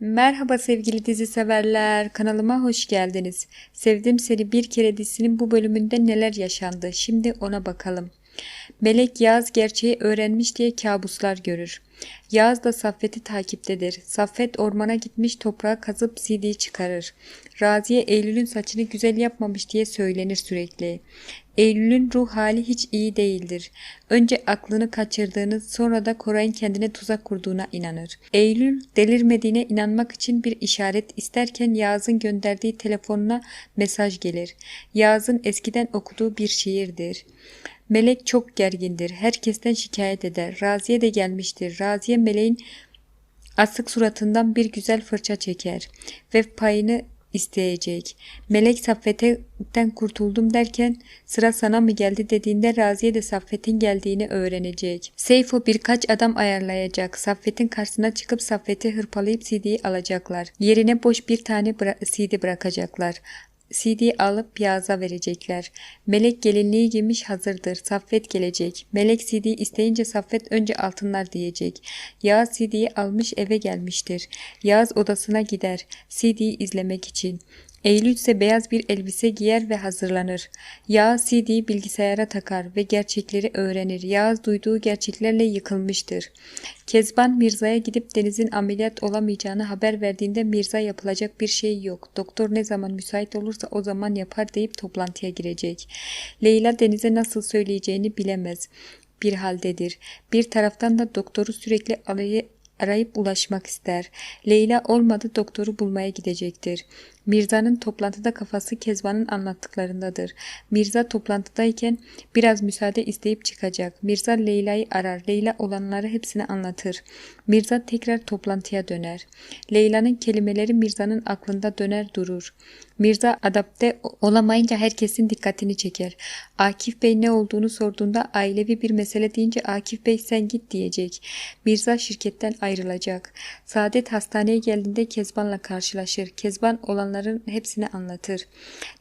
Merhaba sevgili dizi severler, kanalıma hoş geldiniz. Sevdim seni bir kere dizisinin bu bölümünde neler yaşandı? Şimdi ona bakalım. Melek Yağız gerçeği öğrenmiş diye kabuslar görür. Yağız da Saffet'i takiptedir. Saffet ormana gitmiş toprağa kazıp CD çıkarır. Raziye Eylül'ün saçını güzel yapmamış diye söylenir sürekli. Eylül'ün ruh hali hiç iyi değildir. Önce aklını kaçırdığını sonra da Koray'ın kendine tuzak kurduğuna inanır. Eylül delirmediğine inanmak için bir işaret isterken Yağız'ın gönderdiği telefonuna mesaj gelir. Yağız'ın eskiden okuduğu bir şiirdir. Melek çok gergindir. Herkesten şikayet eder. Raziye de gelmiştir. Raziye Meleğin asık suratından bir güzel fırça çeker ve payını isteyecek. Melek Saffet'ten kurtuldum derken sıra sana mı geldi dediğinde Raziye de Saffet'in geldiğini öğrenecek. Seyfo birkaç adam ayarlayacak. Saffet'in karşısına çıkıp Saffet'i hırpalayıp CD'yi alacaklar. Yerine boş bir tane bıra- CD bırakacaklar. CD alıp Yağız'a verecekler. Melek gelinliği giymiş hazırdır. Saffet gelecek. Melek CD isteyince Saffet önce altınlar diyecek. Yağız CD'yi almış eve gelmiştir. Yağız odasına gider. CD'yi izlemek için. Eylül ise beyaz bir elbise giyer ve hazırlanır. Yağız CD'yi bilgisayara takar ve gerçekleri öğrenir. Yağız duyduğu gerçeklerle yıkılmıştır. Kezban Mirza'ya gidip Deniz'in ameliyat olamayacağını haber verdiğinde Mirza yapılacak bir şey yok. Doktor ne zaman müsait olursa o zaman yapar deyip toplantıya girecek. Leyla Deniz'e nasıl söyleyeceğini bilemez bir haldedir. Bir taraftan da doktoru sürekli arayı arayıp ulaşmak ister. Leyla olmadı doktoru bulmaya gidecektir. Mirza'nın toplantıda kafası Kezban'ın anlattıklarındadır. Mirza toplantıdayken biraz müsaade isteyip çıkacak. Mirza Leyla'yı arar. Leyla olanları hepsini anlatır. Mirza tekrar toplantıya döner. Leyla'nın kelimeleri Mirza'nın aklında döner durur. Mirza adapte olamayınca herkesin dikkatini çeker. Akif Bey ne olduğunu sorduğunda ailevi bir mesele deyince Akif Bey sen git diyecek. Mirza şirketten ayrılacak. Saadet hastaneye geldiğinde Kezban'la karşılaşır. Kezban olanların hepsini anlatır.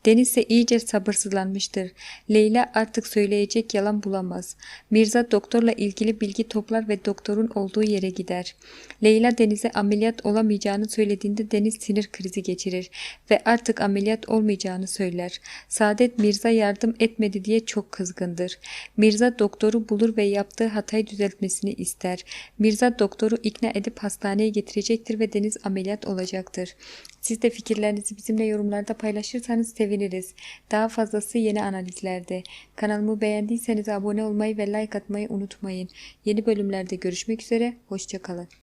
Deniz ise iyice sabırsızlanmıştır. Leyla artık söyleyecek yalan bulamaz. Mirza doktorla ilgili bilgi toplar ve doktorun olduğu yere gider. Leyla Deniz'e ameliyat olamayacağını söylediğinde Deniz sinir krizi geçirir ve artık ameliyat olmayacağını söyler. Saadet Mirza yardım etmedi diye çok kızgındır. Mirza doktoru bulur ve yaptığı hatayı düzeltmesini ister. Mirza doktoru ikna edip hastaneye getirecektir ve Deniz ameliyat olacaktır. Siz de fikirlerinizi bizimle yorumlarda paylaşırsanız seviniriz. Daha fazlası yeni analizlerde. Kanalımı beğendiyseniz abone olmayı ve like atmayı unutmayın. Yeni bölümlerde görüşmek üzere. Hoşçakalın.